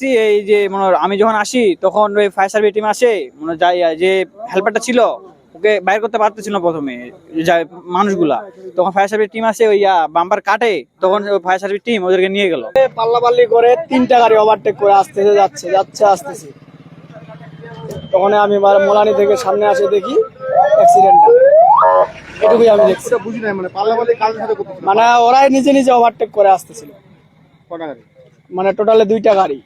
দেখছি এই যে মনে আমি যখন আসি তখন ওই ফায়ার সার্ভিস টিম আসে মনে যাই যে হেল্পারটা ছিল ওকে বাইর করতে পারতেছিল না প্রথমে যা- মানুষগুলা। তখন ফায়ার সার্ভিস টিম আসে ওই বাম্পার কাটে তখন ফায়ার সার্ভিস টিম ওদেরকে নিয়ে গেল। পাল্লাপাল্লি করে তিনটা গাড়ি ওভারটেক করে আসতেছে যাচ্ছে যাচ্ছে আসতেছে। তখন আমি মোলানি থেকে সামনে আসে দেখি অ্যাক্সিডেন্টটা এটুকুই আমি দেখছি। বুঝি নাই মানে পাল্লাপাল্লি কাজের সাথে মানে ওরাই নিজে নিজে ওভারটেক করে আসতেছিল। কটা গাড়ি? মানে টোটালে দুইটা গাড়ি।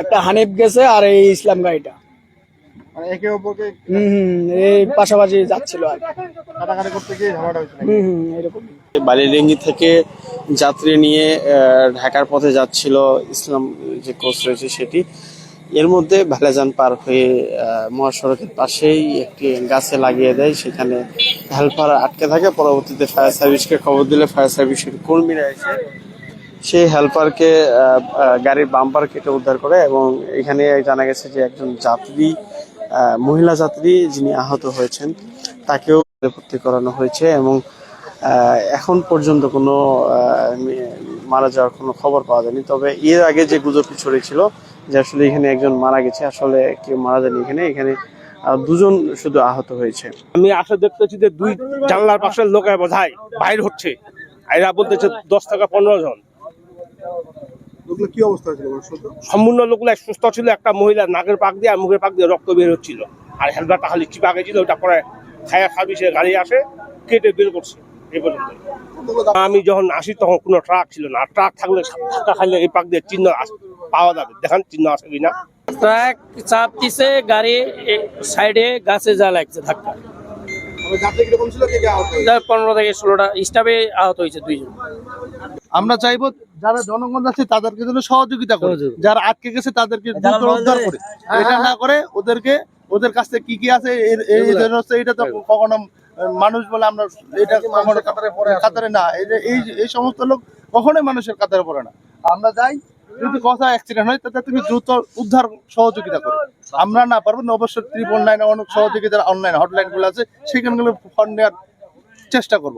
একটা হানিফ গেছে আর এই ইসলাম গাড়িটা। মানে একে অপরকে হুম হুম এই পাশাপাশি যাচ্ছিল আর কি। কাটাকাটি করতে গিয়ে ঝামেলাটা হয়েছিল। হুম হুম এরকম। বালিডেঙ্গি থেকে যাত্রী নিয়ে ঢাকার পথে যাচ্ছিল ইসলাম যে কোচ রয়েছে সেটি। এর মধ্যে ভালাজান পার হয়ে মহাসড়কের পাশেই একটি গাছে লাগিয়ে দেয়। সেখানে হেল্পার আটকে থাকে। পরবর্তীতে ফায়ার সার্ভিসকে খবর দিলে ফায়ার সার্ভিসের কর্মীরা এসে সেই হেল্পারকে গাড়ির বাম্পার কেটে উদ্ধার করে এবং এখানে জানা গেছে যে একজন যাত্রী মহিলা যাত্রী যিনি আহত হয়েছেন, তাকেও ভর্তি করানো হয়েছে এবং এখন পর্যন্ত কোনো মারা যাওয়ার কোনো খবর পাওয়া যায়নি। তবে এর আগে যে গুজবটি ছড়িয়েছিল যে আসলে এখানে একজন মারা গেছে, আসলে কেউ মারা যায়নি এখানে এখানে দুজন শুধু আহত হয়েছে। আমি আসে দেখতেছি যে দুই জানলার পাশের লোকে বোঝায় বাইর হচ্ছে। এরা বলতেছে দশ টাকা পনেরো জন। কি অবস্থা হয়েছিল সম্পূর্ণ লোকগুলো সুস্থ ছিল একটা মহিলা নাকের পাক দিয়ে আর মুখের পাক দিয়ে রক্ত বের হচ্ছিল। আর হেলমেটটা খালি চিপা গেছিল ওটা পরে ফায়ার সার্ভিসের গাড়ি আসে কেটে বের করছে এই পর্যন্ত। আমি যখন আসি তখন কোনো ট্রাক ছিল না ট্রাক থাকলে ধাক্কা খাইলে এই পাক দিয়ে চিহ্ন আস- পাওয়া যাবে। দেখান চিহ্ন আছে কিনা। ট্রাক চাপ দিছে গাড়ি সাইডে গাছে যা লাগছে ধাক্কা। পনেরো থেকে ষোলোটা স্টাফে আহত হয়েছে দুইজন। আমরা চাইব যারা জনগণ আছে তাদেরকে যেন সহযোগিতা করে। যারা আটকে গেছে তাদেরকে দ্রুত উদ্ধার করে। এটা না করে ওদেরকে ওদের কাছ থেকে কি কি আছে এটা তো কখনো মানুষ বলে আমরা এটা কখনো কাতারে না। এই যে- এই এই সমস্ত লোক কখনোই মানুষের কাতারে পড়ে না। আমরা যাই যদি কথা অ্যাক্সিডেন্ট হয় তাতে তুমি দ্রুত উদ্ধার সহযোগিতা করো। আমরা না পারব না অবশ্যই ত্রিপল নাইন অনেক সহযোগিতার অনলাইন হটলাইনগুলো আছে সেখানগুলো ফোন নেওয়ার চেষ্টা করব।